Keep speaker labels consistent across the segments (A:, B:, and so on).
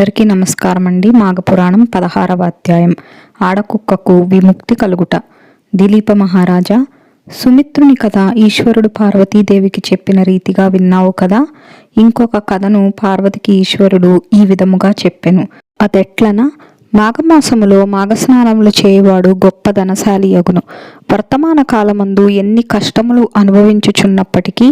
A: అందరికీ నమస్కారం అండి మాఘపురాణం పదహారవ అధ్యాయం. ఆడకుక్కకు విముక్తి కలుగుట. దిలీప మహారాజా సుమిత్రుని కథ ఈశ్వరుడు పార్వతీదేవికి చెప్పిన రీతిగా విన్నావు కదా? ఇంకొక కథను పార్వతికి ఈశ్వరుడు ఈ విధముగా చెప్పెను. అదెట్లన? మాఘమాసములో మాఘస్నానములు చేయవాడు గొప్ప ధనశాలి యగును వర్తమాన కాలమందు ఎన్ని కష్టములు అనుభవించుచున్నప్పటికీ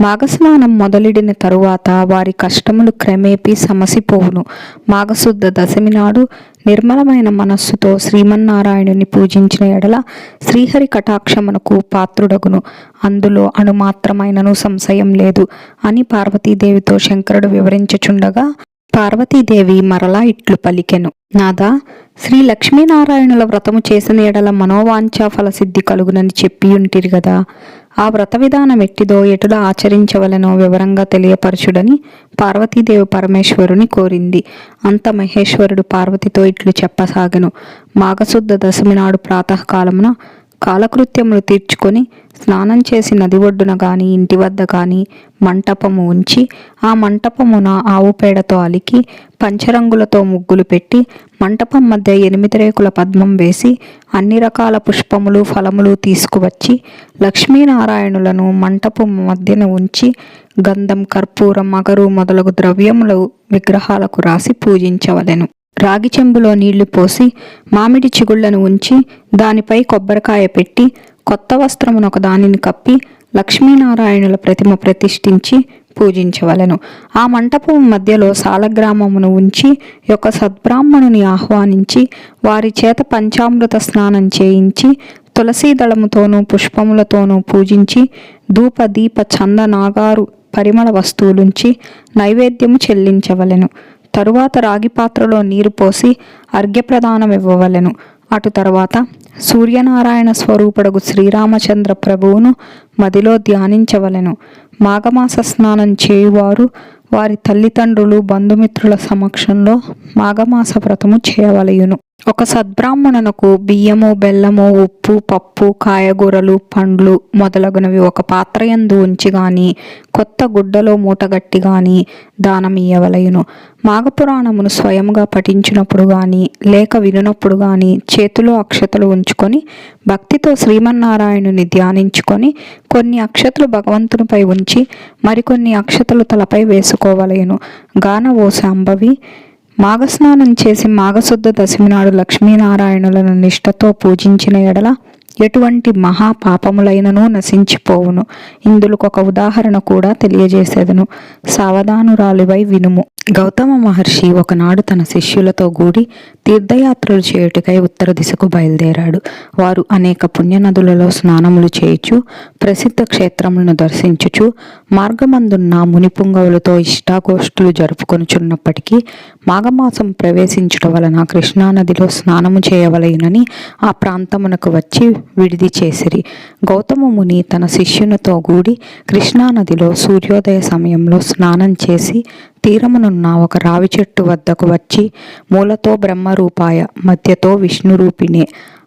A: మాఘస్నానం మొదలిడిన తరువాత వారి కష్టములు క్రమేపీ సమసిపోవును. మాఘశుద్ధ దశమి నాడు నిర్మలమైన మనస్సుతో శ్రీమన్నారాయణుని పూజించిన ఎడల శ్రీహరి కటాక్షమునకు పాత్రుడగును. అందులో అణుమాత్రమైనను సంశయం లేదు అని పార్వతీదేవితో శంకరుడు వివరించుచుండగా పార్వతీదేవి మరలా ఇట్లు పలికెను. నాదా శ్రీ లక్ష్మీనారాయణుల వ్రతము చేసిన ఎడల మనోవాంఛా ఫలసిద్ధి కలుగునని చెప్పి ఉంటిరి గదా. ఆ వ్రత విధానం ఎట్టిదో ఎటుల ఆచరించవలనో వివరంగా తెలియపరచుడని పార్వతీదేవి పరమేశ్వరుని కోరింది. అంత మహేశ్వరుడు పార్వతితో ఇట్లు చెప్పసాగను. మాఘశుద్ధ దశమి నాడు ప్రాతకాలమున కాలకృత్యములు తీర్చుకొని స్నానం చేసి నది ఒడ్డున గాని ఇంటి వద్ద గాని మంటపము ఉంచి ఆ మంటపమున ఆవు పేడతో అలికి పంచరంగులతో ముగ్గులు పెట్టి మంటపం మధ్య ఎనిమిది రేకుల పద్మం వేసి అన్ని రకాల పుష్పములు ఫలములు తీసుకువచ్చి లక్ష్మీనారాయణులను మంటపం మధ్యన ఉంచి గంధం కర్పూరం మగరు మొదలగు ద్రవ్యములు విగ్రహాలకు రాసి పూజించవలెను. రాగి చెంబులో నీళ్ళు పోసి మామిడి చిగుళ్ళను ఉంచి దానిపై కొబ్బరికాయ పెట్టి కొత్త వస్త్రమునొక దానిని కప్పి లక్ష్మీనారాయణుల ప్రతిమ ప్రతిష్ఠించి పూజించవలెను. ఆ మంటపం మధ్యలో సాలగ్రామమును ఉంచి యొక్క సద్బ్రాహ్మణుని ఆహ్వానించి వారి చేత పంచామృత స్నానం చేయించి తులసీ దళముతోనూ పుష్పములతోనూ పూజించి ధూప దీప చంద నాగారు పరిమళ వస్తువులుంచి నైవేద్యము చెల్లించవలెను. తరువాత రాగి పాత్రలో నీరు పోసి అర్ఘ్యప్రదానం ఇవ్వవలెను అటు తర్వాత సూర్యనారాయణ స్వరూపుడగు శ్రీరామచంద్ర ప్రభువును మదిలో ధ్యానించవలెను. మాఘమాస స్నానం చేయువారు వారి తల్లిదండ్రులు బంధుమిత్రుల సమక్షంలో మాఘమాస వ్రతము చేయవలయును. ఒక సద్బ్రాహ్మణునకు బియ్యము బెల్లము ఉప్పు పప్పు కాయగూరలు పండ్లు మొదలగునవి ఒక పాత్ర యందు ఉంచి గాని కొత్త గుడ్డలో మూటగట్టి గాని దానమియ్యవలయును మాఘపురాణమును స్వయంగా పఠించినప్పుడు గాని లేక వినునప్పుడు గాని చేతిలో అక్షతలు ఉంచుకొని భక్తితో శ్రీమన్నారాయణుని ధ్యానించుకొని కొన్ని అక్షతలు భగవంతునిపై ఉంచి మరికొన్ని అక్షతలు తలపై వేసుకోవలయును. గాన ఓ శాంభవి మాఘస్నానం చేసి మాఘశుద్ధ దశమి నాడు లక్ష్మీనారాయణులను నిష్ఠతో పూజించిన ఎడల ఎటువంటి మహాపాపములైనను నశించిపోవును. ఇందులకు ఒక ఉదాహరణ కూడా తెలియజేసేదను. సావధానురాలివై వినుము. గౌతమ మహర్షి ఒకనాడు తన శిష్యులతో కూడి తీర్థయాత్రలు చేయుటకై ఉత్తర దిశకు బయలుదేరాడు. వారు అనేక పుణ్యనదులలో స్నానములు చేయుచు ప్రసిద్ధ క్షేత్రములను దర్శించుచు మార్గమందున్న మునిపుంగవులతో ఇష్టాగోష్ఠులు జరుపుకొనుచున్నప్పటికీ మాఘమాసం ప్రవేశించుట వలన కృష్ణానదిలో స్నానము చేయవలయునని ఆ ప్రాంతమునకు వచ్చి విడిది చేసిరి. గౌతమ ముని తన శిష్యునితో కూడి కృష్ణానదిలో సూర్యోదయ సమయంలో స్నానం చేసి తీరమునున్న ఒక రావి చెట్టు వద్దకు వచ్చి మూలతో బ్రహ్మరూపాయ మధ్యతో విష్ణురూపిణే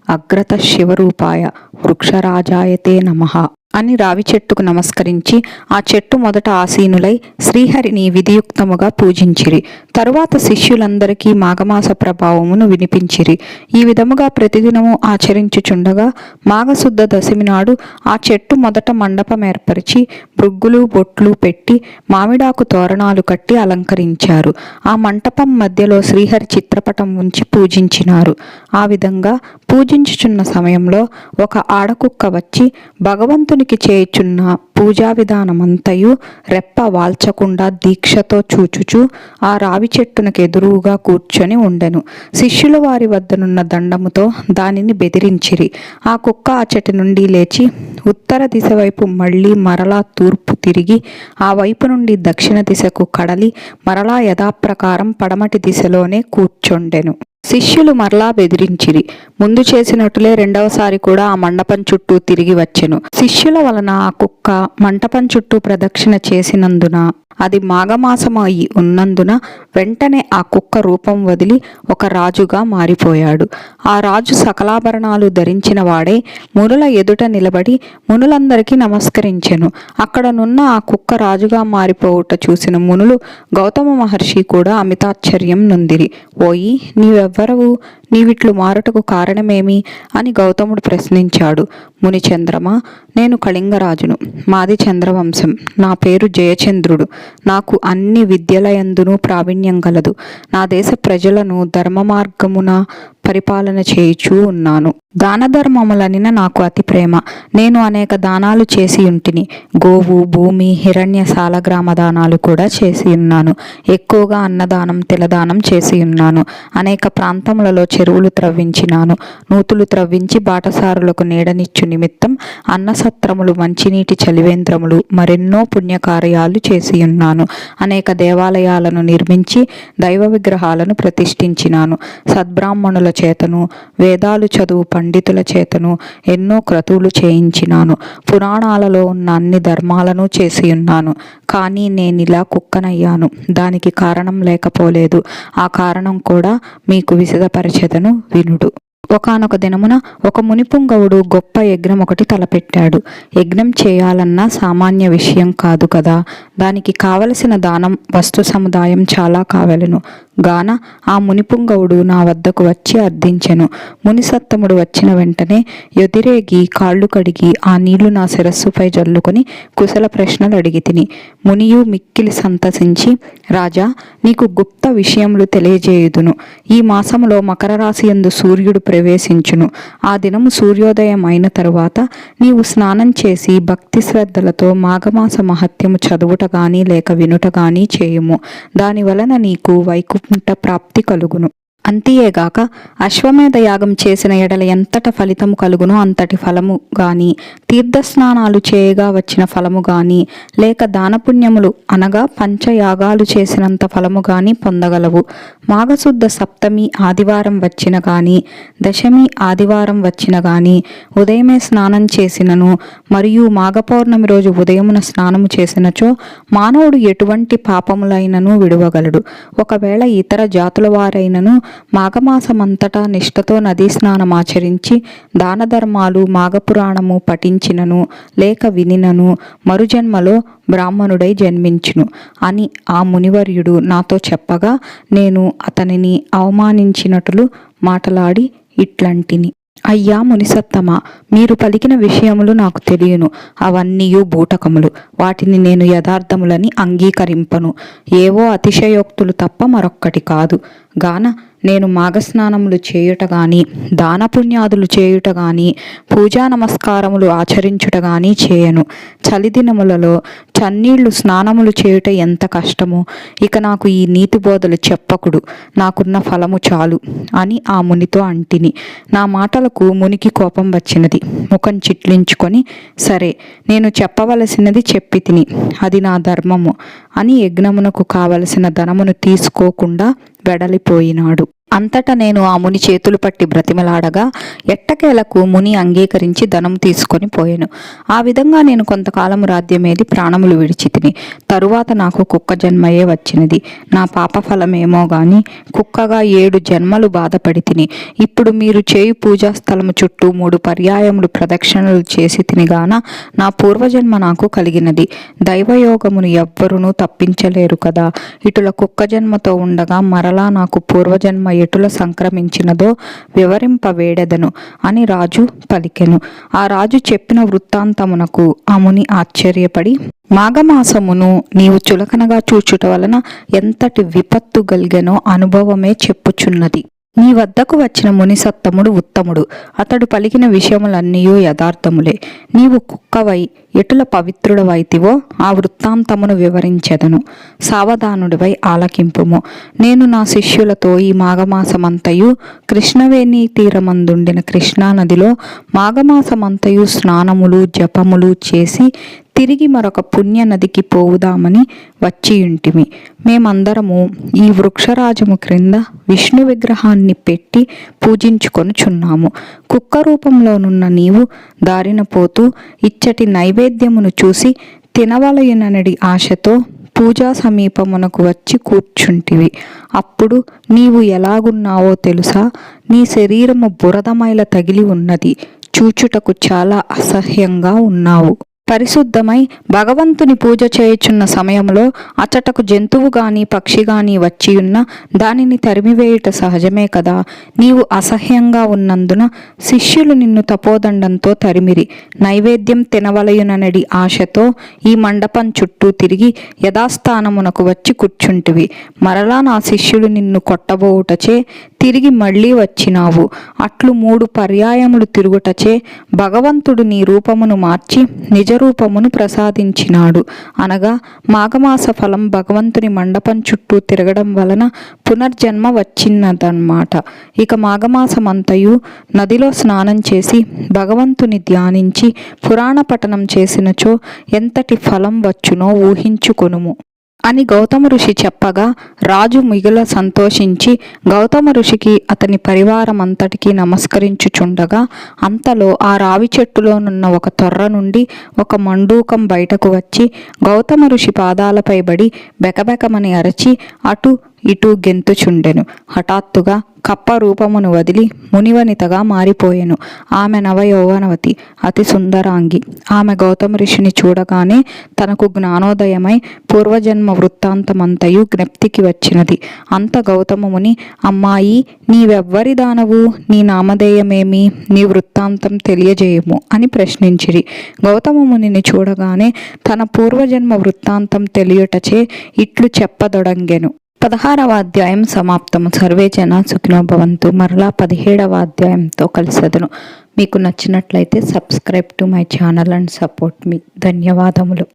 A: అగ్రత శివరూపాయ వృక్షరాజాయతే నమః. అని రావి చెట్టుకు నమస్కరించి ఆ చెట్టు మొదట ఆసీనులై శ్రీహరిని విధియుక్తముగా పూజించిరి. తరువాత శిష్యులందరికీ మాఘమాస ప్రభావమును వినిపించిరి. ఈ విధముగా ప్రతిదినము ఆచరించుచుండగా మాఘశుద్ధ దశమి నాడు ఆ చెట్టు మొదట మండపం ఏర్పరిచి బృగ్గులు బొట్లు పెట్టి మామిడాకు తోరణాలు కట్టి అలంకరించారు. ఆ మంటపం మధ్యలో శ్రీహరి చిత్రపటం ఉంచి పూజించినారు. ఆ విధంగా పూజించుచున్న సమయంలో ఒక ఆడకుక్క వచ్చి భగవంతునికి చేయుచున్న పూజా విధానమంతయు రెప్ప వాల్చకుండా దీక్షతో చూచుచు ఆ రావి చెట్టునకు ఎదురుగా కూర్చొని ఉండెను. శిష్యుల వారి వద్దనున్న దండముతో దానిని బెదిరించిరి. ఆ కుక్క ఆ చెట్టు నుండి లేచి ఉత్తర దిశ వైపు మళ్ళీ మరలా తూర్పు తిరిగి ఆ వైపు నుండి దక్షిణ దిశకు కడలి మరలా యథాప్రకారం పడమటి దిశలోనే కూర్చొండెను. శిష్యులు మరలా బెదిరించిరి. ముందు చేసినట్లే రెండవసారి కూడా ఆ మండపం చుట్టూ తిరిగి వచ్చెను. శిష్యుల వలన ఆ కుక్క మంటపం చుట్టూ ప్రదక్షిణ చేసినందున అది మాఘమాసము అయి ఉన్నందున వెంటనే ఆ కుక్క రూపం వదిలి ఒక రాజుగా మారిపోయాడు. ఆ రాజు సకలాభరణాలు ధరించిన వాడే మునుల ఎదుట నిలబడి మునులందరికీ నమస్కరించెను. అక్కడనున్న ఆ కుక్క రాజుగా మారిపోవుట చూసిన మునులు గౌతమ మహర్షి కూడా అమితాశ్చర్యం నొందిరి. ఓయి నీవెవ్వరవు? నీవిట్లు మారుటకు కారణమేమి? అని గౌతముడు ప్రశ్నించాడు. మునిచంద్రమ నేను కళింగరాజును మాది చంద్రవంశం. నా పేరు జయచంద్రుడు. నాకు అన్ని విద్యలయందునూ ప్రావీణ్యం గలదు. నా దేశ ప్రజలను ధర్మ మార్గమున పరిపాలన చేయుచూ ఉన్నాను. దాన ధర్మములనిన నాకు అతి ప్రేమ. నేను అనేక దానాలు చేసి ఉంటిని. గోవు భూమి హిరణ్య సాలగ్రామ దానాలు కూడా చేసి ఉన్నాను. ఎక్కువగా అన్నదానం తిలదానం చేసి ఉన్నాను. అనేక ప్రాంతములలో చెరువులు త్రవ్వించినాను. నూతులు త్రవ్వించి బాటసారులకు నీడనిచ్చు నిమిత్తం అన్నసత్రములు మంచినీటి చలివేంద్రములు మరెన్నో పుణ్యకార్యాలు చేసి ఉన్నాను. అనేక దేవాలయాలను నిర్మించి దైవ విగ్రహాలను ప్రతిష్ఠించినాను. సద్బ్రాహ్మణుల చేతను వేదాలు చదువు పండితుల చేతను ఎన్నో క్రతువులు చేయించినాను. పురాణాలలో ఉన్న అన్ని ధర్మాలను చేసి ఉన్నాను కానీ నేను ఇలా కుక్కనయ్యాను. దానికి కారణం లేకపోలేదు. ఆ కారణం కూడా మీకు విశదపరచెదను వినుడు. ఒకానొక దినమున ఒక మునిపుంగవుడు గొప్ప యజ్ఞం ఒకటి తలపెట్టాడు. యజ్ఞం చేయాలన్న సామాన్య విషయం కాదు కదా. దానికి కావలసిన దానం వస్తు సముదాయం చాలా కావలెను. గాన ఆ మునిపుంగవుడు నా వద్దకు వచ్చి అర్థించెను మునిసత్తముడు వచ్చిన వెంటనే ఎదిరేగి కాళ్ళు కడిగి ఆ నీళ్ళు నా శిరస్సుపై జల్లుకొని కుశల ప్రశ్నలు అడిగి తిని మునియు మిక్కిలి సంతసించి రాజా నీకు గుప్త విషయములు తెలియజేయుదును. ఈ మాసములో మకర రాశి యందు సూర్యుడు ప్రవేశించును. ఆ దినము సూర్యోదయం అయిన తరువాత నీవు స్నానం చేసి భక్తి శ్రద్ధలతో మాఘమాస మహత్యము చదువుట గాని లేక వినుట గాని చేయుము. దాని వలన నీకు వైకుంఠ ప్రాప్తి కలుగును. అంతియేగాక అశ్వమేధ యాగం చేసిన ఎడల ఎంతట ఫలితము కలుగునో అంతటి ఫలము గాని తీర్థస్నానాలు చేయగా వచ్చిన ఫలము గాని లేక దానపుణ్యములు అనగా పంచయాగాలు చేసినంత ఫలము గాని పొందగలవు. మాఘశుద్ధ సప్తమి ఆదివారం వచ్చిన గాని దశమి ఆదివారం వచ్చిన గాని ఉదయమే స్నానం చేసినను మరియు మాఘపౌర్ణమి రోజు ఉదయమున స్నానము చేసినచో మానవుడు ఎటువంటి పాపములైనను విడువగలడు. ఒకవేళ ఇతర జాతుల వారైనను మాఘమాసమంతటా నిష్ఠతో నదీ స్నానం ఆచరించి దాన ధర్మాలు మాఘపురాణము పఠించినను లేక వినినను మరుజన్మలో బ్రాహ్మణుడై జన్మించును. అని ఆ మునివర్యుడు నాతో చెప్పగా నేను అతనిని అవమానించినట్లు మాటలాడి ఇట్లంటిని. అయ్యా మునిసత్తమా మీరు పలికిన విషయములు నాకు తెలియను. అవన్నీయు బూటకములు. వాటిని నేను యథార్థములని అంగీకరింపను. ఏవో అతిశయోక్తులు తప్ప మరొక్కటి కాదు. గాన నేను మాఘస్నానములు చేయుట గాని దానపుణ్యాదులు చేయుట గాని పూజా నమస్కారములు ఆచరించుట గాని చేయను. చలిదినములలో చన్నీళ్ళు స్నానములు చేయుట ఎంత కష్టమో ఇక నాకు ఈ నీతి బోధలు చెప్పకుడు. నాకున్న ఫలము చాలు అని ఆ మునితో అంటిని. నా మాటలకు మునికి కోపం వచ్చినది. ముఖం చిట్లించుకొని సరే నేను చెప్పవలసినది చెప్పి తిని అది నా ధర్మము అని యజ్ఞమునకు కావలసిన ధనమును తీసుకోకుండా వెడలిపోయినాడు. అంతటా నేను ఆ ముని చేతులు పట్టి బ్రతిమలాడగా ఎట్టకేలకు ముని అంగీకరించి ధనం తీసుకొని పోయాను. ఆ విధంగా నేను కొంతకాలం రాధ్యమేది ప్రాణములు విడిచి తిని తరువాత నాకు కుక్క జన్మయే వచ్చినది. నా పాప ఫలమేమో గాని కుక్కగా ఏడు జన్మలు బాధపడి తిని ఇప్పుడు మీరు చేయు పూజా స్థలము చుట్టూ మూడు పర్యాయములు ప్రదక్షిణలు చేసి తినిగాన నా పూర్వజన్మ నాకు కలిగినది. దైవయోగమును ఎవ్వరునూ తప్పించలేరు కదా. ఇటుల కుక్క జన్మతో ఉండగా మరలా నాకు పూర్వజన్మ ఏటుల సంక్రమించినదో వివరింపవేడెదను అని రాజు పలికెను. ఆ రాజు చెప్పిన వృత్తాంతమునకు ఆ ముని ఆశ్చర్యపడి మాఘమాసమును నీవు చులకనగా చూచుట వలన ఎంతటి విపత్తు గలిగెనో అనుభవమే చెప్పుచున్నది. నీ వద్దకు వచ్చిన మునిసత్తముడు ఉత్తముడు. అతడు పలికిన విషయములన్నీయూ యథార్థములే. నీవు కుక్కవై ఎటుల పవిత్రుడవైతివో ఆ వృత్తాంతమును వివరించెదను. సావధానుడివై ఆలకింపుము. నేను నా శిష్యులతో ఈ మాఘమాసమంతయు కృష్ణవేణి తీరమందుండిన కృష్ణానదిలో మాఘమాసమంతయు స్నానములు జపములు చేసి తిరిగి మరొక పుణ్య నదికి పోవుదామని వచ్చియుంటిమి. మేమందరము ఈ వృక్షరాజము క్రింద విష్ణు విగ్రహాన్ని పెట్టి పూజించుకొనుచున్నాము. కుక్క రూపంలోనున్న నీవు దారిన పోతూ ఇచ్చటి నైవేద్యమును చూసి తినవలయననడి ఆశతో పూజా సమీపమునకు వచ్చి కూర్చుంటివి. అప్పుడు నీవు ఎలాగున్నావో తెలుసా? నీ శరీరము బురదమైల తగిలి ఉన్నది. చూచుటకు చాలా అసహ్యంగా ఉన్నావు. పరిశుద్ధమై భగవంతుని పూజ చేయుచున్న సమయంలో అచటకు జంతువు గాని పక్షి గాని వచ్చియున్న దానిని తరిమివేయుట సహజమే కదా. నీవు అసహ్యంగా ఉన్నందున శిష్యులు నిన్ను తపోదండంతో తరిమిరి. నైవేద్యం తినవలయుననడి ఆశతో ఈ మండపం చుట్టూ తిరిగి యథాస్థానమునకు వచ్చి కూర్చుంటివి. మరలా నా శిష్యులు నిన్ను కొట్టబోవుటచే తిరిగి మళ్ళీ వచ్చినావు. అట్లు మూడు పర్యాయములు తిరుగుటచే భగవంతుడు నీ రూపమును మార్చి నిజ రూపమును ప్రసాదించినాడు. అనగా మాఘమాస ఫలం భగవంతుని మండపం చుట్టూ తిరగడం వలన పునర్జన్మ వచ్చినదన్నమాట ఇక మాఘమాసమంతయు నదిలో స్నానం చేసి భగవంతుని ధ్యానించి పురాణ పఠనం చేసినచో ఎంతటి ఫలం వచ్చునో ఊహించుకొనుము. అని గౌతమ ఋషి చెప్పగా రాజు మిగుల సంతోషించి గౌతమ ఋషికి అతని పరివారం అంతటికీ నమస్కరించుచుండగా అంతలో ఆ రావి చెట్టులోనున్న ఒక తొర్ర నుండి ఒక మండూకం బయటకు వచ్చి గౌతమ ఋషి పాదాలపై బడి బెకబెకమని అరచి అటు ఇటు గెంతుచుండెను. హఠాత్తుగా కప్ప రూపమును వదిలి మునివనితగా మారిపోయెను. ఆమె నవయౌవనవతి అతి సుందరాంగి. ఆమె గౌతమ ఋషిని చూడగానే తనకు జ్ఞానోదయమై పూర్వజన్మ వృత్తాంతమంతయు జ్ఞప్తికి వచ్చినది. అంత గౌతమముని అమ్మాయి నీవెవ్వరి దానవు? నీ నామధేయమేమి? నీ వృత్తాంతం తెలియజేయము అని ప్రశ్నించిరి. గౌతమమునిని చూడగానే తన పూర్వజన్మ వృత్తాంతం తెలియుటచే ఇట్లు చెప్పదొడంగెను. పదహారవ అధ్యాయం సమాప్తము. సర్వే జన సుఖినోభవంతు. మరలా పదిహేడవ అధ్యాయంతో కలిసదును. మీకు నచ్చినట్లయితే subscribe to my channel and support me. ధన్యవాదములు.